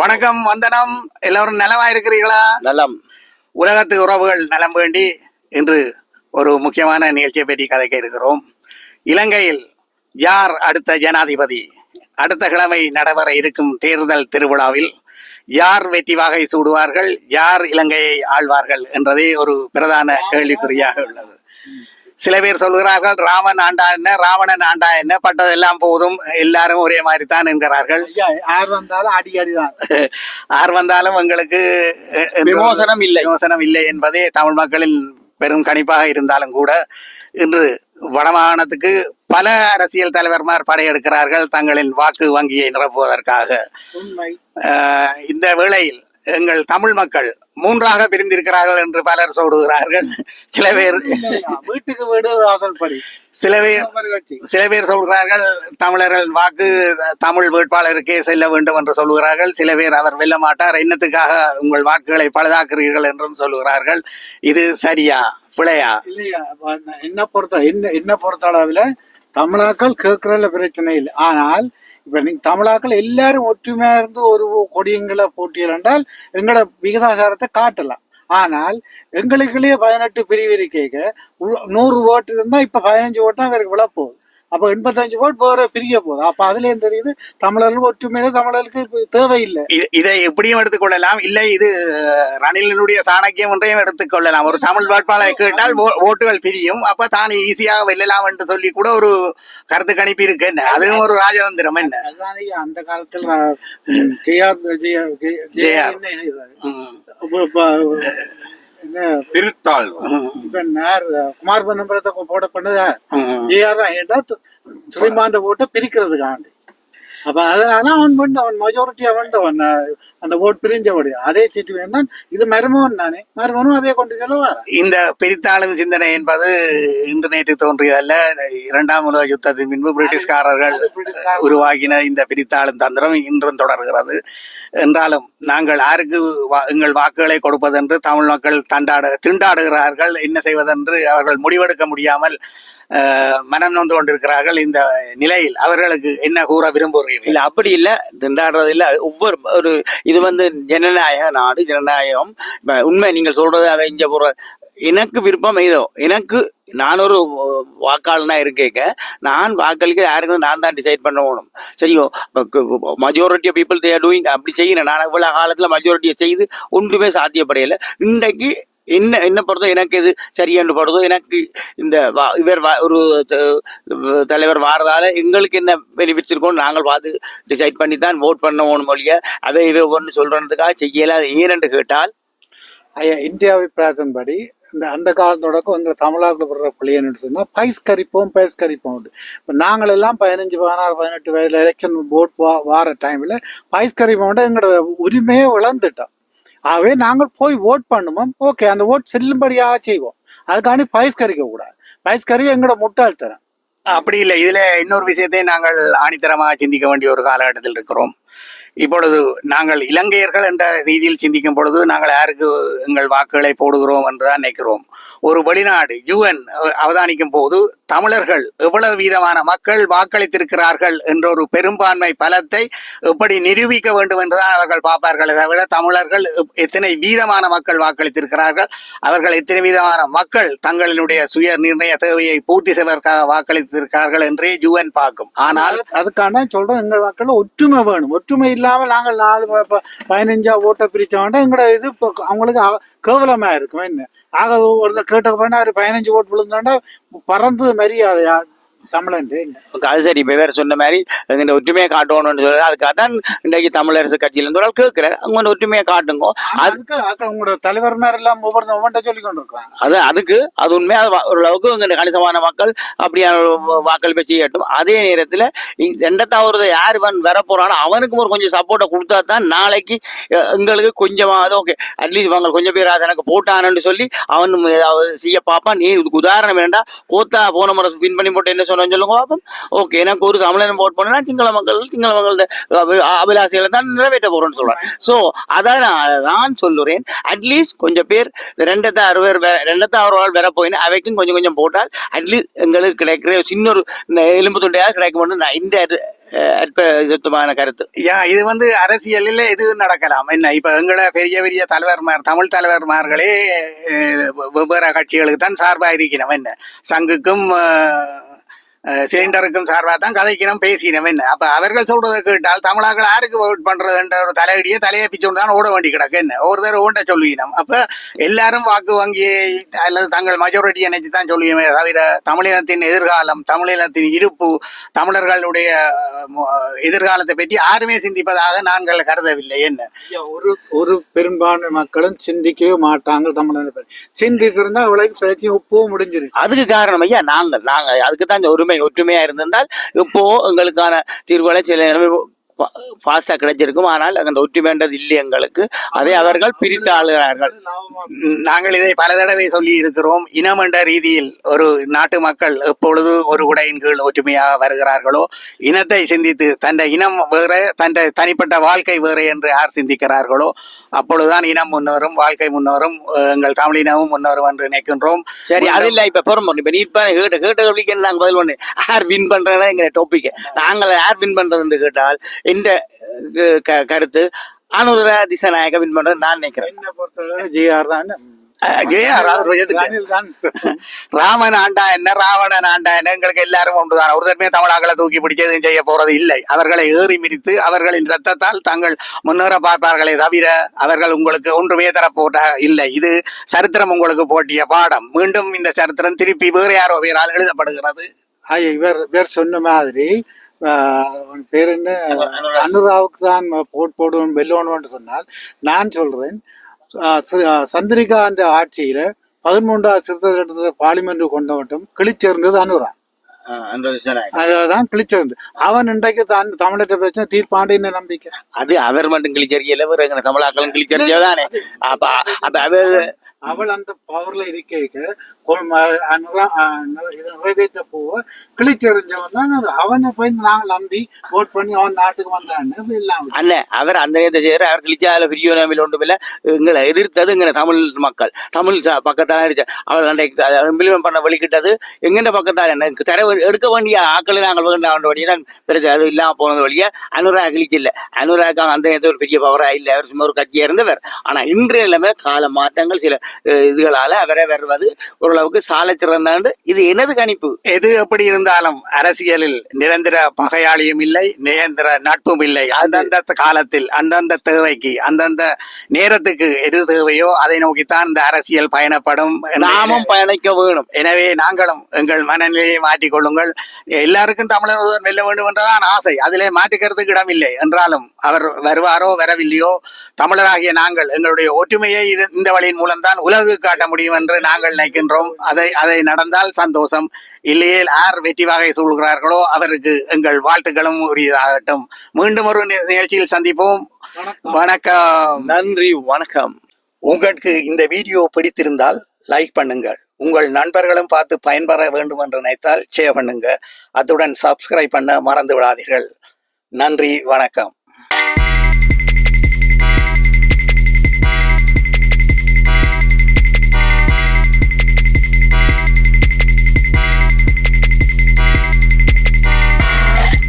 வணக்கம் வந்தனம். எல்லோரும் நலமா இருக்கிறீர்களா நலம். உலகத்து உறவுகள் நலம் வேண்டி இன்று ஒரு முக்கியமான நிகழ்ச்சியை பற்றி கதைக்க இருக்கிறோம். இலங்கையில் யார் அடுத்த ஜனாதிபதி? அடுத்த கிழமை நடைபெற இருக்கும் தேர்தல் திருவிழாவில் யார் வெற்றி வாகை சூடுவார்கள்? யார் இலங்கையை ஆழ்வார்கள் என்றதே ஒரு பிரதான கேள்விக்குறியாக உள்ளது. சில பேர் சொல்கிறார்கள் ராமன் ஆண்டா என்ன ராவணன் ஆண்டா என்ன? பட்டதெல்லாம் போதும். எல்லாரும் ஒரே மாதிரி தான் என்கிறார்கள் யார் வந்தாலும் அடி அடிதான். ஆர் வந்தாலும் எங்களுக்கு விமோசனம் இல்லை. விமோசனம் இல்லை என்பதே தமிழ் மக்களின் பெரும் கணிப்பாக இருந்தாலும் கூட இன்று வடமாகாணத்துக்கு பல அரசியல் தலைவர்மார் படையெடுக்கிறார்கள் தங்களின் வாக்கு வங்கியை நிரப்புவதற்காக. இந்த வேளையில் எங்கள் தமிழ் மக்கள் மூன்றாக பிரிந்திருக்கிறார்கள் என்று பலர் சொல்கிறார்கள். சில பேர் வீட்டுக்கு வீடு வாசல் படி. சில பேர். சில பேர் சொல்கிறார்கள் தமிழர்கள் வாக்கு தமிழ் வேட்பாளருக்கே செல்ல வேண்டும் என்று சொல்கிறார்கள். சில பேர் அவர் வெல்ல மாட்டார் என்னத்துக்காக உங்கள் வாக்குகளை பழுதாக்குறீர்கள் என்றும் சொல்கிறார்கள். இது சரியா பிழையா? இல்லையா? என்ன பொறுத்த என்ன என்ன பொறுத்த அளவுல தமிழாக்கள் கேட்கறதுல பிரச்சனை இல்லை. ஆனால் இப்போ நீங்க தமிழாக்கள் எல்லாரும் ஒற்றுமையா இருந்து ஒரு கொடியங்களை போட்டியல் என்றால் எங்களோட விகிதாசாரத்தை காட்டலாம். ஆனால் எங்களுக்குள்ளேயே பதினெட்டு பிரிவு இருக்க நூறு ஓட்டு இருந்தால் இப்போ பதினஞ்சு ஓட்டு தான் இவருக்கு விழப்போகுது. அப்ப எண்பத்தஞ்சு ஓட்டு வேற பிரிய போகுது. அப்ப அதுல தெரியுது? தமிழர்கள் ஒற்றுமையில தமிழர்களுக்கு தேவையில்லை. இதை எப்படியும் எடுத்துக்கொள்ளலாம் இல்லை இது ரணிலினுடைய சாணக்கியம் ஒன்றையும் எடுத்துக்கொள்ளலாம் ஒரு தமிழ் வேட்பாளரை கேட்டால் ஓட்டுகள் பிரியும். அப்ப தான் ஈஸியாக வெல்லலாம் என்று சொல்லி கூட ஒரு கருத்து கணிப்பு இருக்கு. என்ன? அதுவும் ஒரு ராஜதந்திரம். என்ன? அந்த காலத்துல ஜெய ஜெய- நேர் குமார் பொன்னம்பலத்தை போட பண்ணது? ம். ஏஆர் தான் ஏன்டா சுலைமாண்ட ஓட்டை பிரிக்கிறதுக்காண்டி. அப்ப அதனால அவன் வந்து அவன் மெஜாரிட்டி அவன் அவன் அந்த ஓட் பிரிஞ்சபடி அதே சிச்சுவேஷன் தான் இது மருமகன் தானே. மருமகனும் அதே கொண்டு செல்ல இந்த பிரித்தாளும் சிந்தனை என்பது நேற்று தோன்றியதல்ல. இரண்டாம் உலக யுத்தத்தின் பின்பு பிரிட்டிஷ்காரர்கள் உருவாக்கின இந்த பிரித்தாளும் தந்திரம் இன்றும் தொடர்கிறது. என்றாலும் நாங்கள் யாருக்கு எங்கள் வாக்குகளை கொடுப்பதென்று தமிழ் மக்கள் தண்டாடு திண்டாடுகிறார்கள் என்ன செய்வதென்று அவர்கள் முடிவெடுக்க முடியாமல் மனம் நொந்து கொண்டிருக்கிறார்கள் இந்த நிலையில். அவர்களுக்கு என்ன கூற விரும்புகிறீர்கள்? இல்லை அப்படி இல்லை. திண்டாடுறது இல்லை. ஒவ்வொரு ஒரு இது வந்து ஜனநாயக நாடு ஜனநாயகம். உண்மை நீங்கள் சொல்றது அதை இங்க போற எனக்கு விருப்பம் ஏதோ எனக்கு நான் ஒரு வாக்காளனா இருக்கேக்க நான் வாக்களிக்க யாருக்கு நான் தான் டிசைட் பண்ணணும் சரியோ majority of people they're doing அப்படி செய்யணும் நான் இவ்வளோ காலத்தில் மெஜாரிட்டியை செய்து ஒன்றுமே சாத்தியப்படையல. இன்றைக்கு என்ன என்ன படுதோ எனக்கு எது சரியாண்டு படுதோ எனக்கு இந்த வா- இவர் ஒரு தலைவர் வாரதால எங்களுக்கு என்ன பெனிஃபிட்ஸ் இருக்கும் நாங்கள் பார்த்து டிசைட் பண்ணி தான் ஓட் பண்ண மொழிய அதை இதை ஒன்று சொல்றதுக்காக செய்யல அது ஏனென்று கேட்டால் ஐயா இந்தியாவை பிரார்த்தன்படி இந்த அந்த காலத்தோடக்கும் எங்களை தமிழாக்கில் விடுற பிள்ளைன்னு சொன்னா பைஸ் கறிப்போம் பைஸ் கறிப்போம் இப்போ நாங்கள் எல்லாம் பதினஞ்சு பதினாறு பதினெட்டு வயதில் எலெக்ஷன் போட் வா வார டைமில் பைஸ் கரிப்போம் எங்களோட உரிமையை இழந்துட்டோம். ஆகவே நாங்கள் போய் ஓட் பண்ணுவோம் ஓகே அந்த ஓட் செல்லும்படியாக செய்வோம். அதுக்காண்டி பைஸ் கறிக்க கூடாது. பைஸ் கறி எங்களோட முட்டாள்தரம் அப்படி இல்லை. இதுல இன்னொரு விஷயத்தை நாங்கள் ஆணித்தரமாக சிந்திக்க வேண்டிய ஒரு காலகட்டத்தில் இருக்கிறோம். இப்பொழுது நாங்கள் இலங்கையர்கள் என்ற ரீதியில் சிந்திக்கும் பொழுது நாங்கள் யாருக்கு எங்கள் வாக்குகளை போடுகிறோம் என்றுதான் நினைக்கிறோம். ஒரு வெளிநாடு யுஎன் அவதானிக்கும் போது தமிழர்கள் எவ்வளவு வீதமான மக்கள் வாக்களித்திருக்கிறார்கள் என்ற ஒரு பெரும்பான்மை பலத்தை எப்படி நிரூபிக்க வேண்டும் என்றுதான் அவர்கள் பார்ப்பார்களே தவிர தமிழர்கள் எத்தனை வீதமான மக்கள் வாக்களித்திருக்கிறார்கள் அவர்கள் எத்தனை வீதமான மக்கள் தங்களினுடைய சுய நிர்ணய தேவையை பூர்த்தி செய்வதற்காக வாக்களித்திருக்கிறார்கள் என்றே யுஎன் பார்க்கும். ஆனால் அதுக்கான சொல்றோம் எங்கள் மக்கள் ஒற்றுமை வேணும் ஒற்றுமை இல்லாம நாங்கள் நாலு பதினஞ்சா ஓட்டை பிரிச்சோம்னா எங்களோட இது இப்போ அவங்களுக்கு கேவலமாக இருக்கும். என்ன? ஆக ஒரு கேட்ட போனா பதினஞ்சு ஓட்டு விழுந்தோன்னா பறந்து மரியாதையா? தமிழன் அது சரி இப்போ வேற சொன்ன மாதிரி எங்க ஒற்றுமையை காட்டணும்னு சொல்றது அதுக்காக தான் இன்றைக்கு தமிழரசு கட்சியில இருந்து ஒரு ஆள் கேட்கிறேன் அவங்க ஒற்றுமையை காட்டுங்க. அது அதுக்கு அதுக்கு உங்களோட தலைவர் மேல எல்லாம் ஒவ்வொரு ஒவ்வொன்றை சொல்லி கொண்டு இருக்கிறாங்க அது அதுக்கு அது உண்மை. அது வ- ஓரளவுக்கு இங்க கணிசமான மக்கள் அப்படியான ஒரு வாக்களிப்பை செய்யட்டும் அதே நேரத்தில் ரெண்டத்தாவது யார் வன் வர போறானோ அவனுக்கும் ஒரு கொஞ்சம் சப்போர்ட்டை கொடுத்தா தான் நாளைக்கு எங்களுக்கு கொஞ்சமாவது ஓகே. அட்லீஸ்ட் அவங்க கொஞ்சம் பேர் எனக்கு போட்டானு சொல்லி அவன் செய்ய பார்ப்பான். நீ உதாரணம் வேண்டாம் கோத்தா போன முறை வின் பண்ணி போட்டு என்ன சொன்னு சொல்லுங்க பார்ப்போம் ஓகே எனக்கு ஒரு தமிழன் போட் பண்ணா சிங்கள மக்கள் சிங்கள மக்களோட அபி- தான் நிறைவேற்ற போறேன்னு சொல்றேன் சோ அதனால நான் சொல்லுறேன். அட்லீஸ்ட் கொஞ்சம் பேர் ரெண்டத்தை அறுபது வே- ரெண்டத்தை அறுபது வர போயினா அவைக்கும் கொஞ்சம் கொஞ்சம் போட்டால் அட்லீஸ்ட் எங்களுக்கு கிடைக்கிற சின்ன ஒரு எலும்பு துண்டையாக கிடைக்கும் நான் இந்த அஹ், கருத்து. யா இது வந்து அரசியலில் இது நடக்கலாம். என்ன இப்ப எங்களை பெரிய பெரிய தலைவர்மார் தமிழ் தலைவர்மார்களே வெவ்வேறு கட்சிகளுக்கு தான் சார்பாக இருக்கணும் என்ன சங்குக்கும் சிலிண்டருக்கும் சார்பாக தான் கதைக்கணும் பேசினோம் என்ன? அப்ப அவர்கள் சொல்றதை கேட்டால் தமிழாக்கள் யாருக்கு ஓட் பண்றதுன்ற ஒரு தலையடியை தலையை பிச்சோண்டு தான் ஓட வேண்டி கிடக்கு என்ன? ஒரு தடவை ஓண்ட சொல்லுவினோம் அப்ப எல்லாரும் வாக்கு வங்கியை அல்லது தங்கள் மெஜாரிட்டியை நினைச்சு தான் சொல்லுவோமே தவிர தமிழினத்தின் எதிர்காலம் தமிழினத்தின் இருப்பு தமிழர்களுடைய எதிர்காலத்தை பற்றி யாருமே சிந்திப்பதாக நாங்கள் கருதவில்லை என்ன? ஒரு ஒரு பெரும்பான்மை மக்களும் சிந்திக்கவே மாட்டாங்க தமிழனை பற்றி. சிந்தித்திருந்தா அவளுக்கு பிரச்சனை உப்பவும் முடிஞ்சிருக்கு. அதுக்கு காரணம் ஐயா நாங்கள் நாங்கள் அதுக்கு தான் இந்த ஒற்றுமை ஒற்றுமையா இருந்திருந்தால் இப்போ எங்களுக்கான தீர்வுகளை சில நேரம் ஃபாஸ்டாக கிடைச்சிருக்கும். ஆனால் அந்த ஒற்றுமைன்றது இல்லை எங்களுக்கு. அதை அவர்கள் பிரித்து ஆளுகிறார்கள் நாங்கள் இதை பல தடவை சொல்லி இருக்கிறோம். இனம் என்ற ரீதியில் ஒரு நாட்டு மக்கள் எப்பொழுது ஒரு உடையின் கீழ் ஒற்றுமையாக வருகிறார்களோ இனத்தை சிந்தித்து தன்னை இனம் வேறு தன்னை தனிப்பட்ட வாழ்க்கை வேறு என்று யார் சிந்திக்கிறார்களோ அப்பொழுதுதான் இனம் முன்னேறும் வாழ்க்கை முன்னேறும் எங்கள் தமிழினமும் முன்னேறும் என்று நினைக்கின்றோம். சரி அது இல்ல இப்ப பெரும் இப்ப நீ இப்ப கேட்ட கேட்ட கேள்விக்கு நாங்க பதில் பண்ணு யார் வின் பண்றதுனா எங்க டாபிக் நாங்கள் யார் வின் பண்றதுன்னு கேட்டால் இந்த கருத்து அனுர திசநாயக வின் பண்றது நான் நினைக்கிறேன். என்ன பொறுத்தவரை ஜிஆர் தான் ராமன் ஆண்டா என்ன ராவணன் ஆண்டா என்ன எங்களுக்கு எல்லாரும் ஒன்றுதான் ஒருத்தருமே தமிழாக்களை தூக்கி பிடிச்சதும் செய்ய போறது இல்லை. அவர்களை ஏறி மிதித்து அவர்களின் ரத்தத்தால் தாங்கள் முன்னேற பார்ப்பார்களே தவிர அவர்கள் உங்களுக்கு ஒன்றுமே தரப்போட்ட இல்லை. இது சரித்திரம் உங்களுக்கு போட்டிய பாடம். மீண்டும் இந்த சரித்திரம் திருப்பி வேறு யாரோ பேரால் எழுதப்படுகிறது. இவர் இவர் சொன்ன மாதிரி பேர் என்ன? அனுராவுக்கு தான் போட் போடுவோம் வெல்லணும்னு சொன்னால் நான் சொல்றேன் ஆஹ், ச- ஆஹ், சந்திரிகா அந்த ஆட்சியில பதிமூன்றாவது சிறுத்தை சட்டத்தை பார்லிமெண்ட் கொண்டு மட்டும் கிழிச்சிருந்தது அனுரா அதுதான் கிழிச்சிருந்து. அவன் இன்றைக்கு தான் தமிழக பிரச்சனை தீர்ப்பாண்டின்னு நம்பிக்கை. அது அவர் மட்டும் கிழிச்சறியல வேற தமிழாக்களும் கிழிச்சறியதானே அப்ப அப்ப அவர் அவள் அந்த பவர்ல இருக்க இதை நிறைவேற்ற போக கிழிச்செறிஞ்சவன் தான் அவனை போய் நாங்கள் நம்பி ஓட் பண்ணி அவன் நாட்டுக்கு வந்தான்னு இல்லாம அவர் அந்த நேரத்தை அவர் கிழிச்சால பிரியோனவில் ஒன்றும் இல்லை. எங்களை எதிர்த்தது எங்களை தமிழ் மக்கள். தமிழ் ச- அடிச்ச இம்ப்ளிமெண்ட் பண்ண வெளிக்கிட்டது எங்கெண்ட பக்கத்தால் எனக்கு தர எடுக்க வேண்டிய ஆக்களை நாங்கள் வேண்ட வழியை தான் அது இல்லாமல் போனது வழியை அனுரா கிழிச்சு இல்லை அந்த ஒரு பெரிய பவராக இல்லை. அவர் சும்மா ஒரு கட்சியா இருந்தவர். ஆனால் இன்றைய நிலைமை கால மாற்றங்கள் சில இதுகளால் அவரை வருவது ஓரளவுக்கு சாலை சிறந்தாண்டு இது எனது கணிப்பு. எது எப்படி இருந்தாலும் அரசியலில் நிரந்தர பகையாளியும் இல்லை நிரந்தர நட்பும் இல்லை. அந்தந்த காலத்தில் அந்தந்த தேவைக்கு அந்தந்த நேரத்துக்கு எது தேவையோ அதை நோக்கித்தான் இந்த அரசியல் பயணப்படும். நாமும் பயணிக்க வேணும். எனவே நாங்களும் எங்கள் மனநிலையை மாற்றிக்கொள்ளுங்கள் எல்லாருக்கும் தமிழர் ஒருவர் வெல்ல வேண்டும் என்றுதான் ஆசை. அதிலே மாற்றுக்கிறதுக்கு இடமில்லை. என்றாலும் அவர் வருவாரோ வரவில்லையோ தமிழராகிய நாங்கள் எங்களுடைய ஒற்றுமையை இது இந்த வழியின் மூலம்தான் உலகு காட்ட முடியும் என்று நாங்கள் நினைக்கின்றோம். அதை அதை நடந்தால் சந்தோஷம். இல்லையே யார் வெற்றி வகை சூழ்கிறார்களோ அவருக்கு எங்கள் வாழ்த்துக்களும் உரியதாகட்டும். மீண்டும் ஒரு நிகழ்ச்சியில் சந்திப்போம். வணக்கம். வணக்கம். நன்றி வணக்கம். உங்களுக்கு இந்த வீடியோ பிடித்திருந்தால் லைக் பண்ணுங்கள். உங்கள் நண்பர்களும் பார்த்து பயன்பெற வேண்டும் என்று நினைத்தால் ஷேர் பண்ணுங்க. அத்துடன் சப்ஸ்கிரைப் பண்ண மறந்து விடாதீர்கள். நன்றி வணக்கம்.